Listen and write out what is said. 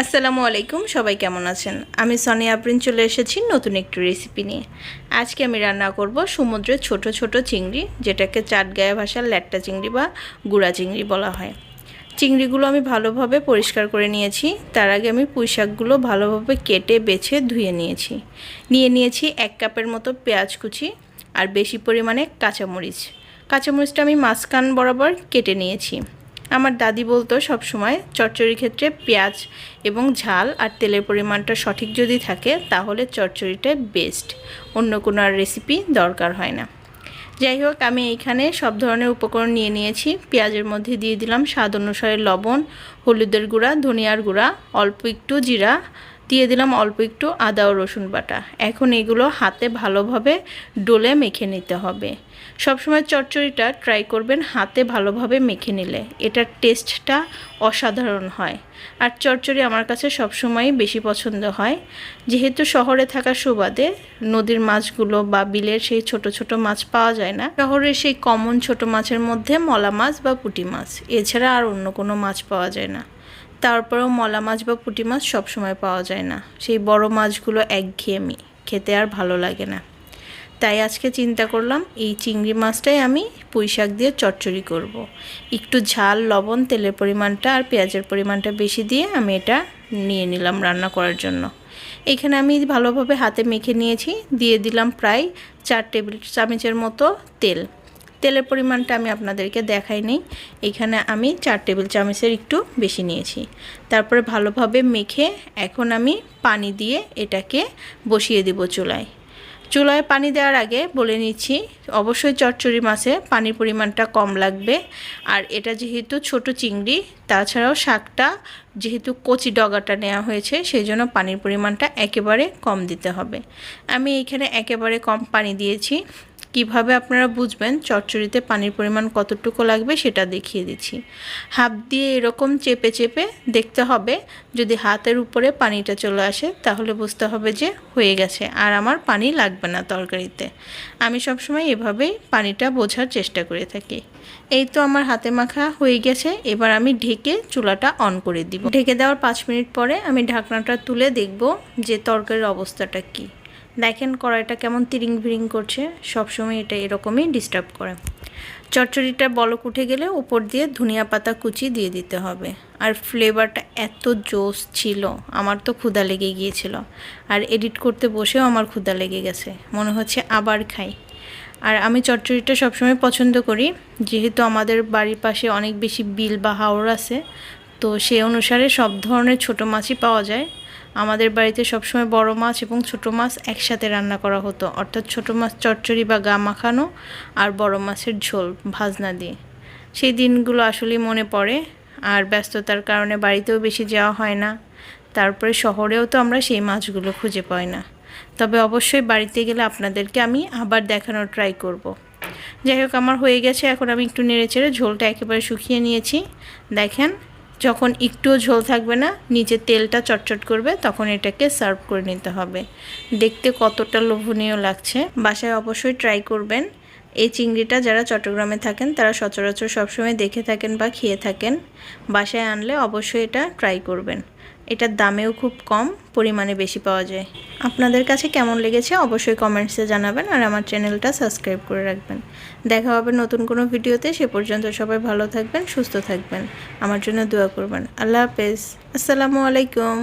আসসালামু আলাইকুম, সবাই কেমন আছেন? আমি সনিয়া আপ্রিন চলে এসেছি নতুন একটি রেসিপি নিয়ে। আজকে আমি রান্না করব সমুদ্রের ছোট ছোট চিংড়ি, যেটাকে চাটগায়া ভাষার ল্যাট্টা চিংড়ি বা গুড়া চিংড়ি বলা হয়। চিংড়িগুলো আমি ভালোভাবে পরিষ্কার করে নিয়েছি। তার আগে আমি পুঁই শাকগুলো ভালোভাবে কেটে, বেছে, ধুয়ে নিয়েছি। নিয়ে নিয়েছি এক কাপের মতো পেঁয়াজ কুচি আর বেশি পরিমাণে কাঁচামরিচ। কাঁচামরিচটা আমি মাঝখান বরাবর কেটে নিয়েছি। আমার দাদি বলতো সব সময় চচ্চড়ির ক্ষেত্রে পেঁয়াজ এবং ঝাল আর তেলের পরিমাণটা সঠিক যদি থাকে, তাহলে চচ্চড়িটা বেস্ট অন্য কোনো আর রেসিপি দরকার হয় না। যাই হোক, আমি এইখানে সব ধরনের উপকরণ নিয়ে নিয়েছি। পেঁয়াজের মধ্যে দিয়ে দিলাম স্বাদ অনুসারে লবণ, হলুদের গুঁড়া, ধনিয়ার গুঁড়া, অল্প একটু জিরা দিয়ে দিলাম অল্প একটু আদা ও রসুন বাটা। এখন এগুলো হাতে ভালোভাবে ডোলে মেখে নিতে হবে। সবসময় চচ্চড়িটা ট্রাই করবেন হাতে ভালোভাবে মেখে নিলে। এটার টেস্টটা অসাধারণ হয়। আর চচ্চড়ি আমার কাছে সবসময়ই বেশি পছন্দ হয়। যেহেতু শহরে থাকা সুবাদে নদীর মাছগুলো বা বিলের সেই ছোট ছোট মাছ পাওয়া যায় না, শহরের সেই কমন ছোট মাছের মধ্যে মলা মাছ বা পুঁটি মাছ। এছাড়া আর অন্য কোনো মাছ পাওয়া যায় না। তারপরেও মলা মাছ বা পুঁটি মাছ সবসময় পাওয়া যায় না। সেই বড় মাছগুলো একঘেয়েমি, খেতে আর ভালো লাগে না। তাই আজকে চিন্তা করলাম, এই চিংড়ি মাছটাই আমি পুঁই শাক দিয়ে চচ্চড়ি করব। একটু ঝাল, লবণ, তেলের পরিমাণটা আর পেঁয়াজের পরিমাণটা বেশি দিয়ে আমি এটা নিয়ে নিলাম রান্না করার জন্য। এখানে আমি ভালোভাবে হাতে মেখে নিয়েছি, দিয়ে দিলাম প্রায় চার টেবিল চামচের মতো তেল। তেলের পরিমাণটা আমি আপনাদেরকে দেখাই নেই। এখানে আমি চার টেবিল চামচের একটু বেশি নিয়েছি। তারপরে ভালোভাবে মেখে এখন আমি পানি দিয়ে এটাকে বসিয়ে দেব চুলায়। চুলায় পানি দেওয়ার আগে বলে নিচ্ছি, অবশ্যই চচ্চড়ি মাছে পানির পরিমাণটা কম লাগবে। আর এটা যেহেতু ছোট চিংড়ি, তাছাড়াও শাকটা যেহেতু কচি ডগাটা নেওয়া হয়েছে সেই জন্য পানির পরিমাণটা একেবারে কম দিতে হবে। আমি এখানে একেবারে কম পানি দিয়েছি। কীভাবে আপনারা বুঝবেন চচ্চড়িতে পানির পরিমাণ কতটুকু লাগবে সেটা দেখিয়ে দিচ্ছি। হাত দিয়ে এরকম চেপে চেপে দেখতে হবে, যদি হাতের উপরে পানিটা চলে আসে তাহলে বুঝতে হবে যে হয়ে গেছে আর আমার পানি লাগবে না তরকারিতে। আমি সবসময় এভাবেই পানিটা বোঝার চেষ্টা করে থাকি। এই তো আমার হাতে মাখা হয়ে গেছে, এবার আমি ঢেকে চুলাটা অন করে দিব। ঢেকে দেওয়ার পাঁচ মিনিট পরে আমি ঢাকনাটা তুলে দেখব যে তরকারির অবস্থাটা কী। দেখেন কড়াইটা কেমন তিরিং ভিরিং করছে, সবসময় এটা এরকমই ডিস্টার্ব করে। চচ্চড়িটা বলক উঠে গেলে উপর দিয়ে ধনিয়া পাতা কুচি দিয়ে দিতে হবে। আর ফ্লেভারটা এত জোস ছিল, আমার তো ক্ষুদা লেগে গিয়েছিল। আর এডিট করতে বসেও আমার ক্ষুদা লেগে গেছে, মনে হচ্ছে আবার খাই। আর আমি চচ্চড়িটা সবসময় পছন্দ করি, যেহেতু আমাদের বাড়ির পাশে অনেক বেশি বিল বা হাওড় আছে, তো সে অনুসারে সব ধরনের ছোটো মাছই পাওয়া যায়। আমাদের বাড়িতে সবসময় বড় মাছ এবং ছোট মাছ একসাথে রান্না করা হতো। অর্থাৎ ছোট মাছ চচ্চড়ি বা গা মাখানো আর বড় মাছের ঝোল, ভাজনা দিয়ে। সেই দিনগুলো আসলেই মনে পড়ে আর ব্যস্ততার কারণে বাড়িতেও বেশি যাওয়া হয় না। তারপরে শহরেও তো আমরা সেই মাছগুলো খুঁজে পাই না। তবে অবশ্যই বাড়িতে গেলে আপনাদেরকে আমি আবার দেখানোর ট্রাই করব। যাই হোক, আমার হয়ে গেছে। এখন আমি একটু নেড়ে চেড়ে ঝোলটা একেবারে শুকিয়ে নিয়েছি। দেখেন যখন একটুও ঝোল থাকবে না নিচে তেলটা চটচট করবে, তখন এটাকে সার্ভ করে নিতে হবে। দেখতে কতটা লোভনীয় লাগছে। বাসায় অবশ্যই ট্রাই করবেন। এই চিংড়িটা যারা চট্টগ্রামে থাকেন, তারা সচরাচর সবসময় দেখে থাকেন বা খেয়ে থাকেন। বাসায় আনলে অবশ্যই এটা ট্রাই করবেন। এটার দামেও খুব কম, পরিমাণে বেশি পাওয়া যায়। আপনাদের কাছে কেমন লেগেছে অবশ্যই কমেন্টসে জানাবেন আর আমার চ্যানেলটা সাবস্ক্রাইব করে রাখবেন। দেখা হবে নতুন কোনো ভিডিওতে, সে পর্যন্ত সবাই ভালো থাকবেন, সুস্থ থাকবেন। আমার জন্য দোয়া করবেন। আল্লাহ হাফেজ। আসসালামু আলাইকুম।